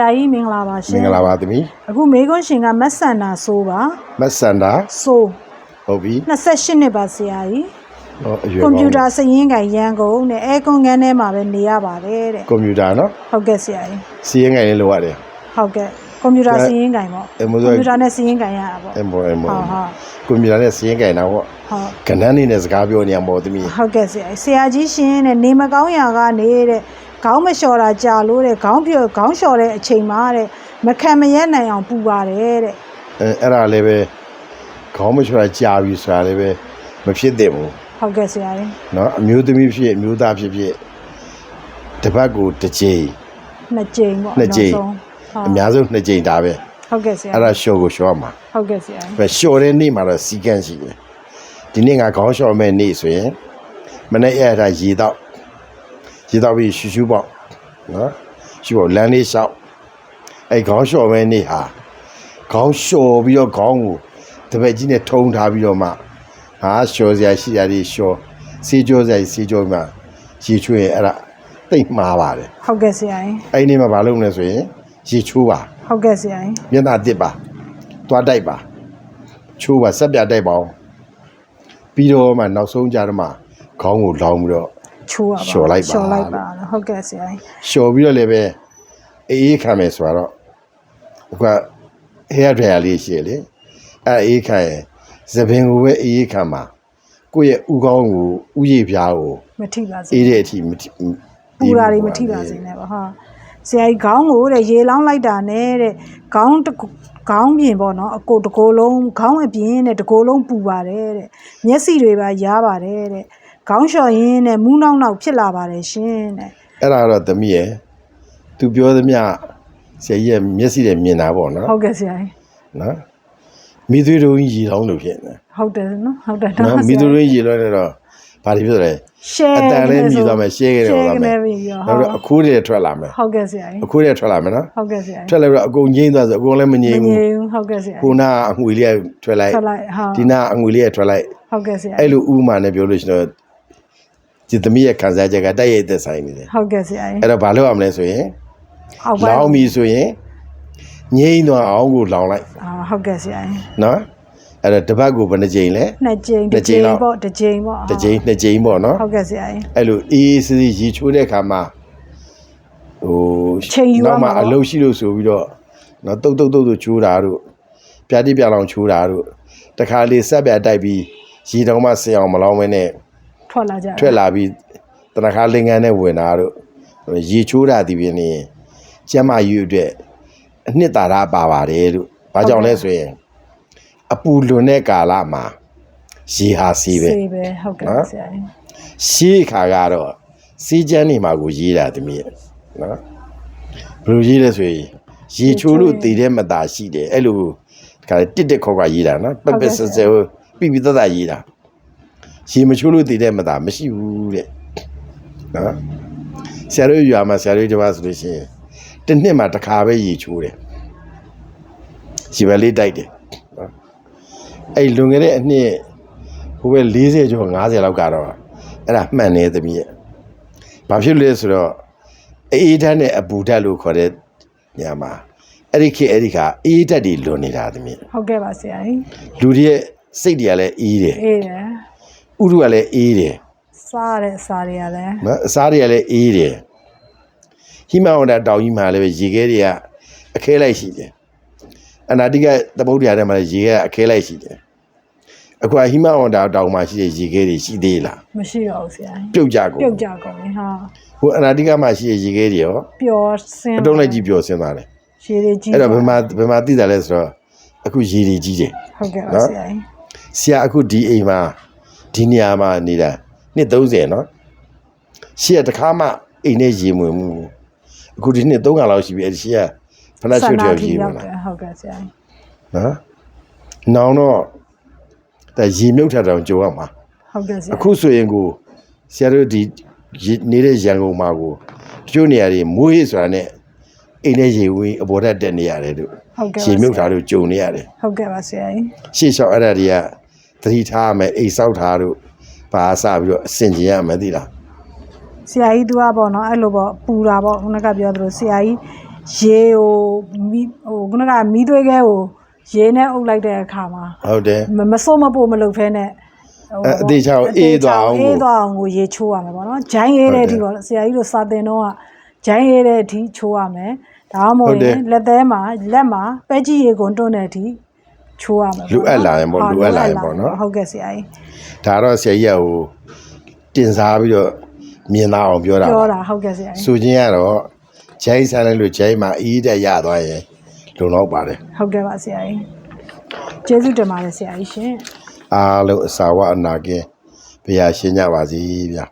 ရာကြီးမင်္ဂလာပါရှင်မင်္ဂလာပါသမီးအခုမေကွန်းရှင်ကမက်ဆန်တာဆိုးပါမက်ဆန်တာဆိုးဟုတ်ပြီ28နှစ်ပါဆရာကြီးဟောအရွယ်ကွန်ကောပျူင်းတာစရင်းကရန်ကုန်နဲ့အဲကွန်ကန်ထဲမှာပဲနေရပါတယ်တဲ့ကွန်ပျူတာနော်ဟုတ်ကဲ့ဆရာကြီးစီးရင်ငယ်လေးလိုရတယ်ဟုတ်ကဲ့ကွန်ပျူတာစရင်းကင်ပေါ့အဲမို့ကွဆိုန်ပျူတာနဲ့စရင်းကင်ရတာပေါ့အမောအမောဟုတ်ဟုတ်ကွန်ပျူတာနဲ့စီးရင်ငယ်တာပေါ့ဟုတ်ကဏ္ဍနေနဲ့စကားပြောနေရမို့သမီးဟုတ်ကဲ့ဆရာကြီးဆရာကြီးရှင်တဲ့နေမကောင်းရာကနေတဲ့ ခေါင်းမလျှော်တာကြာလို့တဲ့ခေါင်းပြောခေါင်းလျှော်တဲ့အချိန်မှာတဲ့မခံမရက်နိုင်အောင်ပူပါတယ်တဲ့ အဲအဲ့ဒါလည်းပဲခေါင်းမချွာကြာပြီဆိုတာလည်းပဲမဖြစ်သင့်ဘူး ဟုတ်ကဲ့ဆရာကြီး เนาะအမျိုးသမီးဖြစ်အမျိုးသားဖြစ်ဖြစ်တစ်ပတ်ကိုတစ်ကြိမ် နှစ်ကြိမ်ပေါ့ နှစ်ကြိမ် နောက်ဆုံး အများဆုံးနှစ်ကြိမ်ဒါပဲ ဟုတ်ကဲ့ဆရာ အဲ့ဒါရှော့ကိုရှော့မှာ ဟုတ်ကဲ့ဆရာကြီး ပဲလျှော်တဲ့နေ့မှာတော့စီကန်းရှိတယ်ဒီနေ့ငါခေါင်းလျှော်မဲ့နေ့ဆိုရင်မနေ့ရက်တာရေတော့ ရေတော့ပြီးရှူရှူပေါ့နော်ရှူပေါ့လမ်းလေးလျှောက်အဲ့ခေါင်းလျှော်မဲ့နေ့ဟာခေါင်းလျှော်ပြီးတော့ခေါင်းကိုတပည့်ကြီးနဲ့ထုံထားပြီးတော့မှဟာလျှော်စရာရှိရာလေးလျှော်စေးကြောစရာကြီးစေးကြောမှရေချွေးရင်အဲ့ဒါတိတ်မှားပါတယ်ဟုတ်ကဲ့ဆရာကြီးအဲ့ဒီနေ့မှာမလုပ်နဲ့ဆိုရင်ရေချိုးပါဟုတ်ကဲ့ဆရာကြီးမျက်နှာတစ်ပါသွားတိုက်ပါချိုးပါဆက်ပြတိုက်ပါအောင်ပြီးတော့မှနောက်ဆုံးကြတော့မှခေါင်းကိုလောင်းပြီးတော့ ချိုးရပါလျှော်လိုက်ပါ လျှော်လိုက်ပါဟုတ်ကဲ့ဆရာကြီးလျှော်ပြီးတော့လည်းပဲအေးအေးခံမယ်ဆိုတော့အခုက hair dryer လေးရှိတယ်လေအဲအေးခံရင်သပင်ကိုပဲအေးအေးခံမှာကိုယ့်ရဲ့ဥကောင်းကိုဥရည်ပြားကိုမထိပါစေအေးတဲ့အထိမထိပူတာတွေမထိပါစေနဲ့ပါဟာဆရာကြီးခေါင်းကိုတဲ့ရေလောင်းလိုက်တာနဲ့တဲ့ခေါင်းတစ်ခုခေါင်းပြင်ပေါ့နော်အကိုတစ်ကိုယ်လုံးခေါင်းအပြင်တဲ့တစ်ကိုယ်လုံးပူပါတယ်တဲ့မျက်စိတွေပါရားပါတယ်တဲ့ ခေါင်းလျှော်ရင်းနဲ့မူးနောက်နောက်ဖြစ်လာပါတယ်ရှင်တဲ့အဲ့ဒါတော့သမီးရဲ့သူပြောသမျှဆရာကြီးရဲ့မျက်စိနဲ့မြင်တာပေါ့နော်ဟုတ်ကဲ့ဆရာကြီးနော်မိသွေးတို့ကြီးရေလောင်းလို့ဖြစ်နေဟုတ်တယ်နော်ဟုတ်တယ်နော်မိသွေးတို့ကြီးရေလောင်းနေတော့ဘာတွေဖြစ်လဲရှယ်အတန်လည်းမြည်သွားမယ်ရှဲခဲ့တယ်ရှဲဟုတ်လားကနေမယ်ပြီးရောနောက်တော့အခိုးတွေထွက်လာမယ်ဟုတ်ကဲ့ဆရာကြီးအခိုးတွေထွက်လာမယ်နော်ဟုတ်ကဲ့ဆရာကြီးထွက်လာပြီးတော့အကုန်ငိမ့်သွားဆိုအကုန်လည်းမငြိမ်မဘူးငြိမ်ဘူးဟုတ်ကဲ့ဆရာကိုနာအငွေလေးကထွက်လိုက်ထွက်လိုက်ဟာဒီနာအငွေလေးကထွက်လိုက်ဟုတ်ကဲ့ဆရာအဲ့လိုဥမာနဲ့ပြောလို့ရှိရင်တော့ ဒီသမီးရဲ့ခံစားချက်ကတိုက်ရိုက်သက်ဆိုင်နေတယ်ဟုတ်ကဲ့ဆရာကြီးအဲ့တော့ဘာလုပ်ရမလဲဆိုရင်အောက်ပိုင်းလောင်းပြီဆိုရင်ငိမ့်သွားအောင်ကိုလောင်းလိုက်အာဟုတ်ကဲ့ဆရာကြီးနော်အဲ့တော့တစ်ပတ်ကိုဘယ်နှကြိမ်လဲနှစ်ကြိမ်နှစ်တစ်ကြိကြိမ်မ်လောက်ပေါ့တစ်ကြိမ်ပေါ့တစ်ကြိမ်နှစ်ကြိမ်ပေါ့နော်ဟုတ်ကဲ့ဆရာကြီးအဲ့လိုအေးအေးဆေးဆေးရေချိုးတဲ့ခါမှာဟိုချိန်ယူရနောက်မှာမှပေါ့အလုပ်ရှိလို့ဆိုပြီးတော့နော်တုတ်တုတ်တုတ်တုတ်ချိုးတာတို့ပြားတိပြားလောင်ချိုးတာတို့တခါလေဆက်ပြတိုက်ပြီးရေတောင်မှဆင်အောင်မလောင်းမနဲ့ ထွက်လာကြတယ်ထွက်လာပြီးတနခါလင်္ကန်းနဲ့ဝင်တာတို့ရေချိုးတာဒီပြင်းနေကျမ်းမာရေးအတွက်အနှစ်သာရပါပါတယ်တို့ဘာကြောင့်လဲဆိုရင်အပူလွန်တဲ့ကာလမှာရေဟာစီးပဲဆေးပဲဟုတ်ကဲ့နော်ဆရာကြီးရှေးခါကတော့စီးကျန်းနေမှာကိုရေးတာတမီးရဲ့နော်ဘယ်လိုရေးလဲဆိုရင်ရေချိုးလို့တည်တဲ့မသားရှိတယ်အဲ့လိုတခါလေတစ်တစ်ခေါက်ကရေးတာနော်ပက်ပက်ဆဆဲပြပြတတ်တရေးတာ ရေမချိုးလို့တည်တဲ့မသားမရှိဘူးတဲ့နော်ဆရာတို့ရွာမှာဆရာတို့တပါဆိုလို့ရှိရင်တစ်နှစ်မှာတစ်ခါပဲရေချိုးတယ်ရေပဲလေးတိုက်တယ်နော်အဲ့လွန်ခဲ့တဲ့အနှစ်ဟိုပဲ40ကျော်50လောက်ကတော့အဲ့ဒါမှန်နေသမီးရဲ့ဘာဖြစ်လို့လဲဆိုတော့အေးဓာတ်နဲ့အပူဓာတ်လို့ခေါ်တဲ့ညမှာအဲ့ဒီခေတ်အဲ့ဒီခါအေးဓာတ်တွေလွန်နေတာသမီးဟုတ်ကဲ့ပါဆရာကြီးလူတွေရဲ့စိတ်တွေကလည်းအေးတယ်အေးတယ် ဥရုကလည်းအေးတယ်စားတဲ့စားတွေကလည်းနော်အစားတွေကလည်းအေးတယ်ဟိမဝန္တာတောင်ကြီးမှာလည်းပဲရေခဲတွေကအခဲလိုက်ရှိတယ်အနာတိကသမုဒ္ဒရာထဲမှာလည်းရေခဲကအခဲလိုက်ရှိတယ်အခုကဟိမဝန္တာတောင်မှာရှိတဲ့ရေခဲတွေရှိသေးလားမရှိတော့ဘူးဆရာကြီးပြုတ်ကြကုန်ပြုတ်ကြကုန်ပြီဟာဟိုအနာတိကမှာရှိတဲ့ရေခဲတွေရောပျော်စင်းအတုံးလိုက်ကြီးပျော်စင်းသွားတယ်ရေတွေကြီးအဲ့တော့ဘယ်မှာဘယ်မှာသိတာလဲဆိုတော့အခုရေတွေကြီးတယ်ဟုတ်ကဲ့ပါနော်ဆရာကြီးဆရာအခုဒီအိမ်မှာ ဒီနေရာမှာနေတာနှစ်30နော်ရှေ့ကတခါမှအိမ်နဲ့ရေမဝင်ဘူးအခုဒီနှစ်300လောက်ရှိပြီအဲ့ဒီရှေ့ကဖဏချွတ်တယ်ရေဆမန္ဝင်ဒလာထိရောက်တယ်ဟုတ်ကဲ့ဆရာကြီးနော်နောင်တော့ဒါရေမြုပ်ထတောင်ကြုံရမှာဟုတ်ကဲ့ဆရာအခုဆိုရင်ကိုဆရာတို့ဒီရေနေတဲ့ရန်ကုန်မှာကိုတချို့နေရာတွေမွေးဆိုတာနဲ့အိမ်နဲ့ရေဝင်အပေါ်ထက်တက်နေရတယ်တို့ဟုတ်ကဲ့ပါရေမြုပ်တာတို့ကြုံနေရတယ်ဟုတ်ကဲ့ပါဆရာကြီးရှေ့လျှောက်အဲ့ဒါတွေက သတိထားရမယ်အိမ်ဆောက်ထားတို့ဘာစပြီးတော့အဆင်ကျင်ရမယ်သိလားဆရာကြီးသူကပေါ့နော်အဲ့လိုပေါ့ပူတာပေါ့ခုနကပြောသလိုဆရာကြီးရေကိုမီးဟိုခုနကမီးသွေးခဲကိုရေနဲ့အုပ်လိုက်တဲ့အခါမှာဟုတ်တယ်မမစိုးမပို့မလုပ်ဖဲနဲ့ဟိုအဲအသေးချောင်းအေးသွားအောင်ကိုအေးသွားအောင်ကိုရေချိုးရမယ်ပေါ့နော်ဂျိုင်းအေးတဲ့အထိပေါ့ဆရာကြီးတို့စာသင်တော့ကဂျိုင်းအေးတဲ့အထိချိုးရမယ်ဒါမှမဟုတ်ရင်လက်သေးမှာလက်မှာပဲကြီးရေကုန်တွန်းတဲ့အထိ ချိုးရမယ်လူအပ်လာရင်ပေါ့လူအပ်လာရင်ပေါ့နော်ဟုတ်ကဲ့ဆရာကြီးဒါတော့ဆရာကြီးကဟိုတင်စားပြီးတော့မြင်သားအောင်ပြောတာပြောပါတာဟုတ်ကဲ့ဆရာကြီးဆိုချင်းကတော့ဂျိုင်းဆန်းလိုက်လို့ဂျိုင်းမှာအီးတက်ရသွားရင်လုံလောက်ပါတယ်ဟုတ်ကဲ့ပါဆရာကြီးကျေးဇူးတင်ပါတယ်ဆရာကြီးရှင်အားလုံးအစာဝအနာကင်းဘုရားရှင်းကြပါစေဗျာ